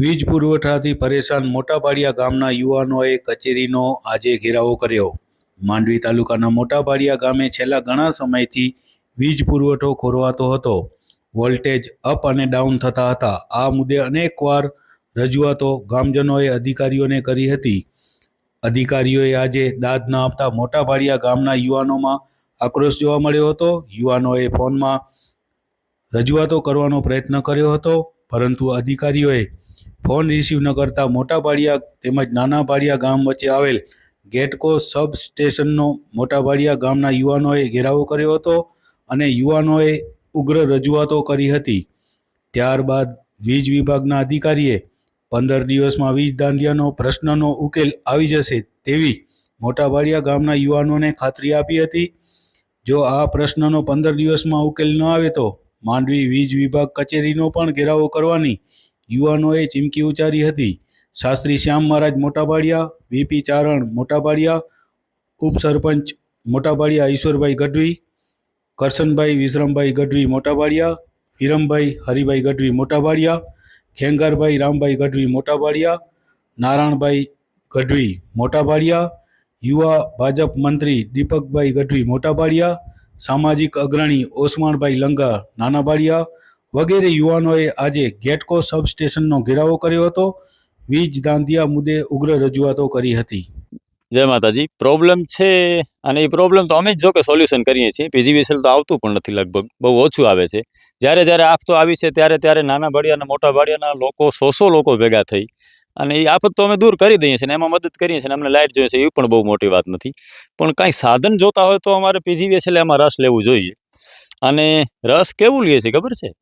વીજ પુરવઠાથી પરેશાન મોટાભાડિયા ગામના યુવાનોએ કચેરીનો આજે ઘેરાવો કર્યો. માંડવી તાલુકાના મોટાભાડિયા ગામે છેલ્લા ઘણા સમયથી વીજ પુરવઠો ખોરવાતો હતો. વોલ્ટેજ અપ અને ડાઉન થતા હતા. આ મુદ્દે અનેકવાર રજૂઆતો ગામજનોએ અધિકારીઓને કરી હતી. અધિકારીઓએ આજે દાદ ન આપતા મોટાભાડિયા ગામના યુવાનોમાં આક્રોશ જોવા મળ્યો હતો. યુવાનોએ ફોનમાં રજૂઆતો કરવાનો પ્રયત્ન કર્યો હતો, પરંતુ અધિકારીઓએ ફોન રિસીવ ન કરતા મોટા પાડિયા તેમજ નાના ભાડિયા ગામ વચ્ચે આવેલ ગેટકો સબ સ્ટેશનનો મોટા પાડિયા ગામના યુવાનોએ ઘેરાવો કર્યો હતો અને યુવાનોએ ઉગ્ર રજૂઆતો કરી હતી. ત્યારબાદ વીજ વિભાગના અધિકારીએ પંદર દિવસમાં વીજ દાંડિયાનો પ્રશ્નનો ઉકેલ આવી જશે તેવી મોટા ભાડિયા ગામના યુવાનોને ખાતરી આપી હતી. જો આ પ્રશ્નનો પંદર દિવસમાં ઉકેલ ન આવે તો માંડવી વીજ વિભાગ કચેરીનો પણ ઘેરાવો કરવાની યુવાનોએ ચીમકી ઉચ્ચારી હતી, શાસ્ત્રી શ્યામ મહારાજ મોટાબાડિયા વીપી ચારણ મોટાબાડિયા ઉપસરપંચ મોટાબાડિયા ઈશ્વરભાઈ ગઢવી, કરશનભાઈ વિશ્રમભાઈ ગઢવી મોટાબાડિયા હિરમભાઈ હરિભાઈ ગઢવી મોટાબાડિયા ખેંગારભાઈ રામભાઈ ગઢવી મોટાબાડિયા નારાયણભાઈ ગઢવી મોટાબાડિયા યુવા ભાજપ મંત્રી દીપકભાઈ ગઢવી મોટાબાડિયા સામાજિક અગ્રણી ઓસમાણભાઈ લંગા નાનાભાડિયા વગેરે યુવાનોએ આજે ગેટકો સબસ્ટેશનનો ઘેરાવો કર્યો હતો. વીજ દાંધિયા મુદ્દે ઉગ્ર રજૂઆતો કરી હતી. જય માતાજી. પ્રોબ્લેમ છે અને એ પ્રોબ્લેમ તો અમે જ જો કે સોલ્યુશન કરીએ છીએ. પીજીવીસીએલ તો આવતું પણ નથી લગભગ. બહુ ઓછું આવે છે. જ્યારે જ્યારે આફતો આવી છે, ત્યારે ત્યારે નાના ભાડિયા અને મોટા ભાડિયાના લોકો, સો સો લોકો ભેગા થઈ. અને એ આફત તો અમે દૂર કરી દઈએ છીએ એમાં મદદ કરીએ છીએ અમને લાઇટ જોઈએ છે, એ પણ બહુ મોટી વાત નથી. પણ કાંઈ સાધન જોતા હોય તો અમારે પીજીવીએસએલ એમાં રસ લેવું જોઈએ. અને રસ કેવું લે છે, ખબર છે?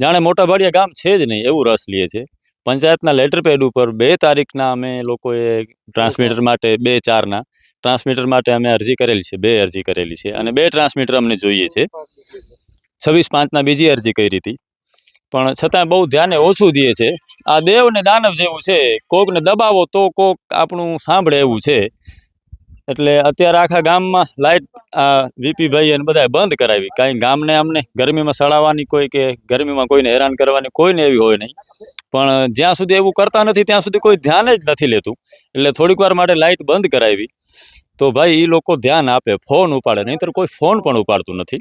જાણે મોટા ભાડિયા ગામ છે જ નહીં એવું રસ લે છે. પંચાયતના લેટર પેડ ઉપર બે તારીખના અમે લોકોએ ટ્રાન્સમીટર માટે બે ચારના ટ્રાન્સમીટર માટે અમે અરજી કરેલી છે બે અરજી કરેલી છે. અને બે ટ્રાન્સમીટર અમને જોઈએ છે. છવ્વીસ પાંચના બીજી અરજી કરી હતી. પણ છતાં બહુ ધ્યાને ઓછું દે છે. આ દેવ ને દાનવ જેવું છે. કોકને દબાવો તો કોક આપણું સાંભળે એવું છે. એટલે અત્યારે આખા ગામમાં લાઇટ આ વીપીભાઈ અને બધા બંધ કરાવી. કાંઈ ગામને અમને ગરમીમાં સડાવવાની કોઈ કે ગરમીમાં કોઈને હેરાન કરવાની કોઈને એવી હોય નહીં. પણ જ્યાં સુધી એવું કરતા નથી, ત્યાં સુધી કોઈ ધ્યાન જ નથી લેતું. એટલે થોડીક વાર માટે લાઇટ બંધ કરાવી. તો ભાઈ એ લોકો ધ્યાન આપે, ફોન ઉપાડે. નહીંતર કોઈ ફોન પણ ઉપાડતું નથી.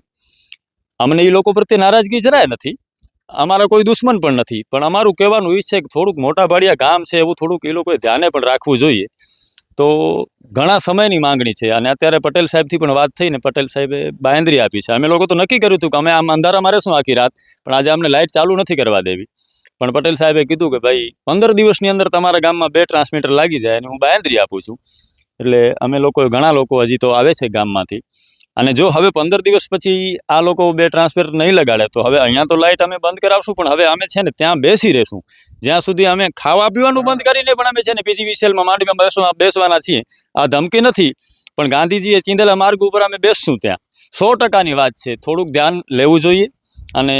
અમને એ લોકો પ્રત્યે નારાજગી જરાય નથી. અમારા કોઈ દુશ્મન પણ નથી. પણ અમારું કહેવાનું એ છે કે થોડુંક મોટા ભાડિયા ગામ છે એવું થોડુંક એ લોકોએ ધ્યાને પણ રાખવું જોઈએ. તો ઘણા સમયની માંગણી છે. અને અત્યારે પટેલ સાહેબથી પણ વાત થઈને પટેલ સાહેબે બાયંદરી આપી છે. અમે લોકો તો નક્કી કર્યું હતું કે અમે આમ અંધારા મારે શું આખી રાત, પણ આજે અમને લાઇટ ચાલુ નથી કરવા દેવી. પણ પટેલ સાહેબે કીધું કે ભાઈ, પંદર દિવસની અંદર તમારા ગામમાં બે ટ્રાન્સમીટર લાગી જાય અને હું બાયંદરી આપું છું. એટલે અમે લોકો ઘણા લોકો હજી તો આવે છે ગામમાંથી. અને જો હવે પંદર દિવસ પછી આ લોકો બે ટ્રાન્સફર નહીં લગાડે, તો હવે અહીંયા તો લાઇટ અમે બંધ કરાવશું, પણ હવે અમે છે ને ત્યાં બેસી રહેશું. જ્યાં સુધી અમે ખાવા પીવાનું બંધ કરીને પણ અમે છે ને પીજીવીસીએલમાં માંડવીમાં બેસવા, બેસવાના છીએ. આ ધમકી નથી, પણ ગાંધીજીએ ચીંધેલા માર્ગ ઉપર અમે બેસશું ત્યાં. સો ટકાની વાત છે, થોડુંક ધ્યાન લેવું જોઈએ. અને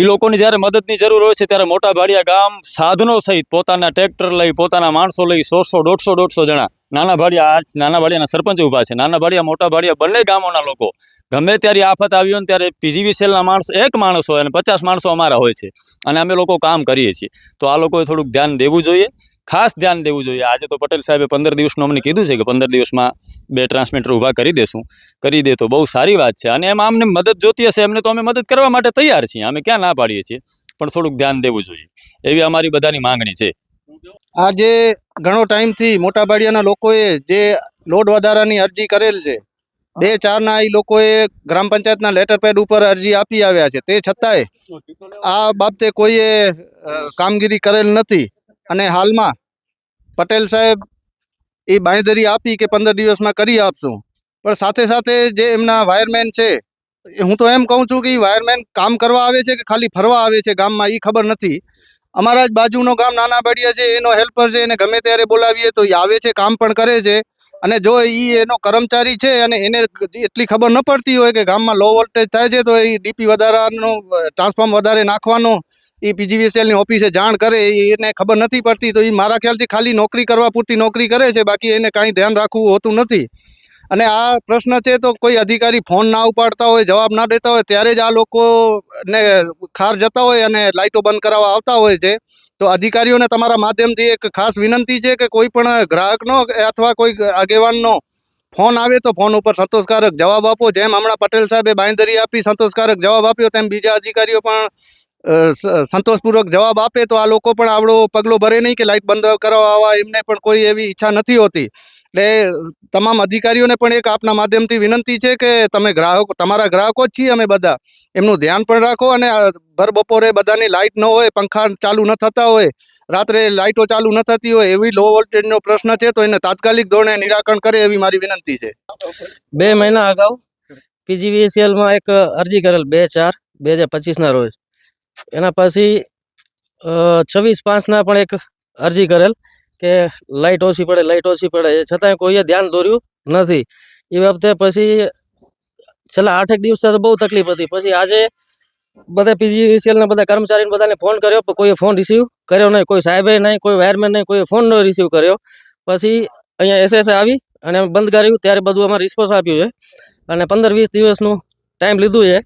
એ લોકોની જ્યારે મદદની જરૂર હોય છે, ત્યારે મોટા ભાડિયા ગામ સાધનો સહિત પોતાના ટ્રેક્ટર લઈ, પોતાના માણસો લઈ સો સો દોઢસો દોઢસો જણા નાના ભાડિયા આ નાના ભાડિયાના સરપંચ ઊભા છે. નાના ભાડિયા મોટા ભાડિયા બંને ગામોના લોકો. ગમે ત્યારે આફત આવી હોય ત્યારે પીજીવીસીએલના માણસો, એક માણસ હોય અને પચાસ માણસો અમારા હોય છે. અને અમે લોકો કામ કરીએ છીએ. તો આ લોકોએ થોડુંક ધ્યાન દેવું જોઈએ. ખાસ ધ્યાન દેવું જોઈએ. આજે તો પટેલ સાહેબે પંદર દિવસનું અમને કીધું છે કે પંદર દિવસમાં બે ટ્રાન્સમીટર ઊભા કરી દેશું. કરી દે તો બહુ સારી વાત છે. અને એમાં અમને મદદ જોતી હશે. એમને તો અમે મદદ કરવા માટે તૈયાર છીએ. અમે ક્યાં ના પાડીએ છીએ. પણ થોડુંક ધ્યાન દેવું જોઈએ. એવી અમારી બધાની માંગણી છે. આજે ઘણો ટાઈમથી મોટા ભાડિયાના લોકોએ જે લોડ વધારાની અરજી કરેલ છે, બે ચારના એ લોકોએ ગ્રામ પંચાયતના લેટર પેડ ઉપર અરજી આપી આવ્યા છે. તે છતાંય આ બાબતે કોઈએ કામગીરી કરેલ નથી. અને હાલમાં પટેલ સાહેબ એ બાંયધરી આપી કે પંદર દિવસમાં કરી આપશું. પણ સાથે સાથે જે એમના વાયરમેન છે, હું તો એમ કહું છું કે વાયરમેન કામ કરવા આવે છે કે ખાલી ફરવા આવે છે ગામમાં એ ખબર નથી. અમારા જ બાજુનો ગામ નાના બાડિયા છે, એનો હેલ્પર છે, એને ગમે ત્યારે બોલાવીએ તો એ આવે છે, કામ પણ કરે છે. અને જો એ એનો કર્મચારી છે અને એને એટલી ખબર ન પડતી હોય કે ગામમાં લો વોલ્ટેજ થાય છે, તો એ ડીપી વધારાનો ટ્રાન્સફોર્મ વધારે નાખવાનો, એ પીજીવીસીએલની ઓફિસે જાણ કરે એને ખબર નથી પડતી, તો એ મારા ખ્યાલથી ખાલી નોકરી કરવા પૂરતી નોકરી કરે છે, બાકી એને કાંઈ ધ્યાન રાખવું હોતું નથી. અને આ પ્રશ્ન છે તો કોઈ અધિકારી ફોન ના ઉપાડતા હોય, જવાબ ના દેતા હોય, ત્યારે જ આ લોકોને ખાર જતા હોય અને લાઇટો બંધ કરાવવા આવતા હોય છે. તો અધિકારીઓને તમારા માધ્યમથી એક ખાસ વિનંતી છે કે કોઈ પણ ગ્રાહકનો અથવા કોઈ આગેવાનનો ફોન આવે તો ફોન ઉપર સંતોષકારક જવાબ આપો. જેમ હમણાં પટેલ સાહેબે બાંયધરી આપી, સંતોષકારક જવાબ આપ્યો, તેમ બીજા અધિકારીઓ પણ સંતોષપૂર્વક જવાબ આપે, તો આ લોકો પણ આવડો પગલો ભરે નહીં કે લાઇટ બંધ આવવા એમને પણ કોઈ એવી ઈચ્છા નથી હોતી. એટલે તમામ અધિકારીઓને પણ એક આપના માધ્યમથી વિનંતી છે કે તમે ગ્રાહકો, તમારા ગ્રાહકો જ છીએ અમે બધા. એમનું ધ્યાન પણ રાખો અને ભર બપોરે બધાની લાઇટ ન હોય, પંખા ચાલુ ન થતા હોય, રાત્રે લાઇટો ચાલુ ન થતી હોય એવી લો વોલ્ટેજનો પ્રશ્ન છે, તો એને તાત્કાલિક ધોરણે નિરાકરણ કરે એવી મારી વિનંતી છે. બે મહિના અગાઉ પીજીવીસીએલમાં એક અરજી કરેલ, બે ચાર, બે હજાર પચીસના રોજ. એના પછી છવ્વીસ પાંચના પણ એક અરજી કરેલ. કે લાઇટ ઓછી પડે લાઇટ ઓછી પડે, એ છતાંય કોઈએ ધ્યાન દોર્યું નથી. એ વખતે પછી છેલ્લા આઠેક દિવસ તો બહુ તકલીફ હતી. પછી આજે બધા પીજીવીસીએલના બધા કર્મચારીને બધાને ફોન કર્યો, પણ કોઈએ ફોન રિસીવ કર્યો નહીં. કોઈ સાહેબે નહીં, કોઈ વાયરમેન નહીં, કોઈએ ફોન ન રિસીવ કર્યો. પછી અહીંયા એસએસ આવી અને બંધ કર્યું. ત્યારે બધું અમારે રિસ્પોન્સ આપ્યું છે. અને પંદર વીસ દિવસનું ટાઈમ લીધું છે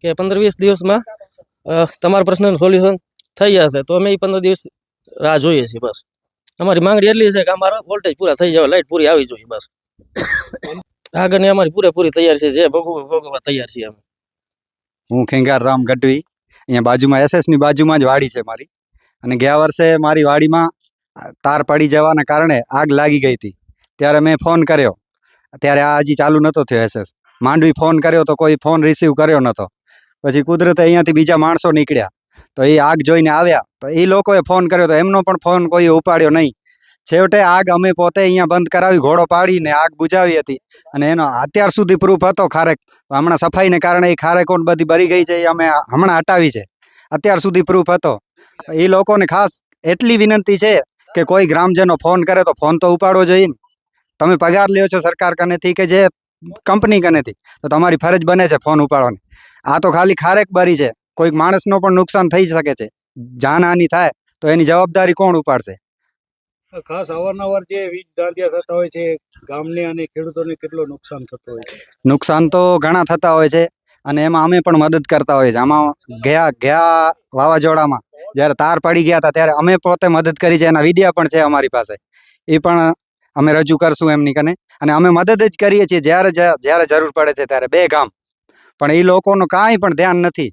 કે પંદર વીસ દિવસમાં તમારા પ્રશ્નનું સોલ્યુશન થઈ જશે. તો અમે એ પંદર દિવસ રાહ જોઈએ છીએ બસ. અમારી માંગણી એટલી છે કે અમારા વોલ્ટેજ પૂરા થઈ જાય લાઇટ પૂરી આવી જોઈએ બસ. આગળની અમારી પૂરેપૂરી તૈયાર છે, જે ભોગવવા ભોગવવા તૈયાર છીએ અમે. હું ખેંગાર રામ ગઢવી. અહીંયા બાજુમાં એસએસની બાજુમાં જ વાડી છે મારી. અને ગયા વર્ષે મારી વાડીમાં તાર પડી જવાના કારણે આગ લાગી ગઈ હતી. ત્યારે મેં ફોન કર્યો. ત્યારે આ હજી ચાલુ નહોતો થયો એસએસ માંડવી ફોન કર્યો તો કોઈ ફોન રિસીવ કર્યો નહોતો પછી કુદરતે અહીંયાથી બીજા માણસો નીકળ્યા. તો એ આગ જોઈને આવ્યા. તો એ લોકોએ ફોન કર્યો તો એમનો પણ ફોન કોઈ ઉપાડ્યો નહીં. છેવટે આગ અમે પોતે અહીંયા બંધ કરાવી, ઘોડો પાડીને આગ બુજાવી હતી. અને એનો અત્યાર સુધી પ્રૂફ હતો ખારેક. હમણાં સફાઈને કારણે એ ખારેકોન બધી ભરી ગઈ છે, એ અમે હમણાં હટાવી છે. અત્યાર સુધી પ્રૂફ હતો. એ લોકોને ખાસ એટલી વિનંતી છે કે કોઈ ગ્રામજનો ફોન કરે તો ફોન તો ઉપાડવો જોઈએ ને. તમે પગાર લ્યો છો સરકાર કનેથી કે જે કંપની કનેથી? તો તમારી ફરજ બને છે ફોન ઉપાડવાની. આ તો ખાલી ખારેક બરી છે. કોઈક માણસનો પણ નુકસાન થઈ શકે છે. જાનહાની થાય તો એની જવાબદારી કોણ ઉપાડશે? ખાસ અવારનવાર જે વીજ દાંડિયા થતા હોય છે ગામને અને ખેડૂતોને કેટલું નુકસાન થતું હોય છે? નુકસાન તો ઘણા થતા હોય છે અને એમાં અમે પણ મદદ કરતા હોઈએ છીએ આમાં ગયા ગયા વાવાઝોડામાં જ્યારે તાર પડી ગયા હતા ત્યારે અમે પોતે મદદ કરી છે. એના વિડીયા પણ છે અમારી પાસે. એ પણ અમે રજૂ કરશું એમની કને. અને અમે મદદ જ કરીએ છીએ જ્યારે જ્યારે જરૂર પડે છે ત્યારે. બે ગામ. પણ એ લોકોનું કાંઈ પણ ધ્યાન નથી.